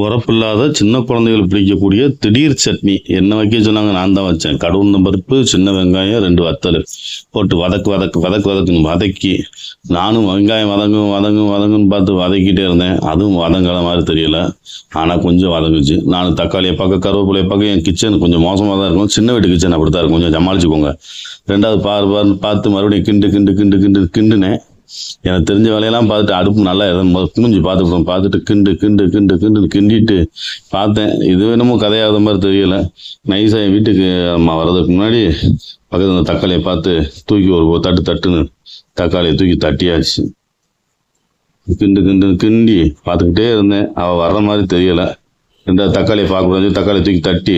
உரப்பில்லாத சின்ன குழந்தைகள் பிடிக்கக்கூடிய திடீர் சட்னி. என்ன வைக்க சொன்னாங்க? நான் தான் வச்சேன். கடவுந்த பருப்பு சின்ன வெங்காயம் ரெண்டு வத்தல். போட்டு வதக்கு வதக்கு வதக்கு வதக்குன்னு வதக்கி நானும் வெங்காயம் வதங்கும் வதங்கும் வதங்குன்னு பார்த்து வதக்கிட்டே இருந்தேன். அதுவும் வதங்கல மாதிரி தெரியல. ஆனால் கொஞ்சம் வதங்குச்சு. நான் தக்காளியை பார்க்க கருவேப்பிலையை பார்க்க என் கிச்சன் கொஞ்சம் மோசமாக தான் இருக்கும். சின்ன வீட்டு கிச்சன் அப்படி தான் இருக்கும். கொஞ்சம் சமாளிச்சுக்கோங்க. ரெண்டாவது பாரு பாருன்னு பார்த்து மறுபடியும் கிண்டு கிண்டு கிண்டு கிண்டு கிண்டுனேன். எனக்கு தெரிஞ்ச வேலையெல்லாம் பார்த்துட்டு அடுப்பு நல்லா எதுவும் மூஞ்சி பார்த்துக்கிட்டோம் பார்த்துட்டு கிண்டு கிண்டு கிண்டு கிண்டு கிண்டிட்டு பார்த்தேன். இது என்னமோ கதையாத மாதிரி தெரியல. நைஸாக என் வீட்டுக்கு அம்மா வர்றதுக்கு முன்னாடி பக்கத்தில் இந்த தக்காளியை பார்த்து தூக்கி ஒரு தட்டு தட்டுன்னு தக்காளியை தூக்கி தட்டியாச்சு. கிண்டு கிண்டு கிண்டி பார்த்துக்கிட்டே இருந்தேன். அவள் வர்ற மாதிரி தெரியலை. ரெண்டாவது தக்காளியை பார்க்கக்கூடாது தக்காளியை தூக்கி தட்டி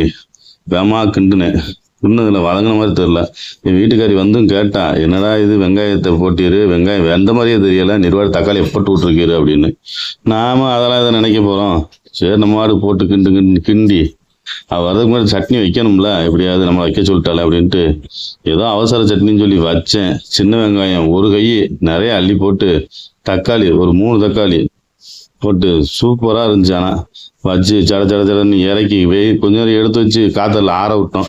வேமா கிண்டுனேன். இன்னும் இதில் வழங்கின மாதிரி தெரில என் வீட்டுக்காரி வந்தும் கேட்டா என்னடா இது வெங்காயத்தை போட்டிரு? வெங்காயம் எந்த மாதிரியே தெரியல. நிர்வாக தக்காளியை போட்டு விட்ருக்கீரு அப்படின்னு. நாம அதெல்லாம் இதை நினைக்க போகிறோம் சரி நம்ம மாடு போட்டு கிண்டு கிண்டு கிண்டி அவ வரதுக்கு முன்னாடி சட்னி வைக்கணும்ல. எப்படியாவது நம்ம வைக்க சொல்லிட்டாலே அப்படின்ட்டு. ஏதோ அவசர சட்னின்னு சொல்லி வச்சேன். சின்ன வெங்காயம் ஒரு கை நிறைய அள்ளி போட்டு தக்காளி ஒரு மூணு தக்காளி போட்டு சூப்பராக இருந்துச்சு. ஆனால் வச்சு சட சட சடன்னு இறக்கி வெய் கொஞ்ச நேரம் எடுத்து வச்சு காற்றுல ஆற விட்டோம்.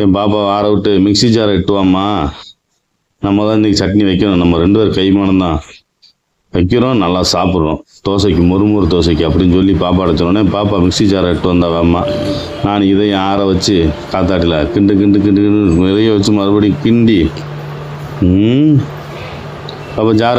என் பாப்பாவை ஆற விட்டு மிக்ஸி ஜார் எட்டுவாம்மா. நம்ம தான் இன்னைக்கு சட்னி வைக்கணும். நம்ம ரெண்டு பேர் கைமானம் தான் வைக்கிறோம் நல்லா சாப்பிட்றோம். தோசைக்கு முறுமுறு தோசைக்கு அப்படின்னு சொல்லி பாப்பா அடைச்சோடனே பாப்பா மிக்ஸி ஜார் எட்டு வந்தவாம்மா. நான் இதையும் ஆற வச்சு காத்தாட்டில் கிண்டு கிண்டு கிண்டு கிண்டு நிறைய வச்சு மறுபடியும் கிண்டி. அப்போ ஜாரை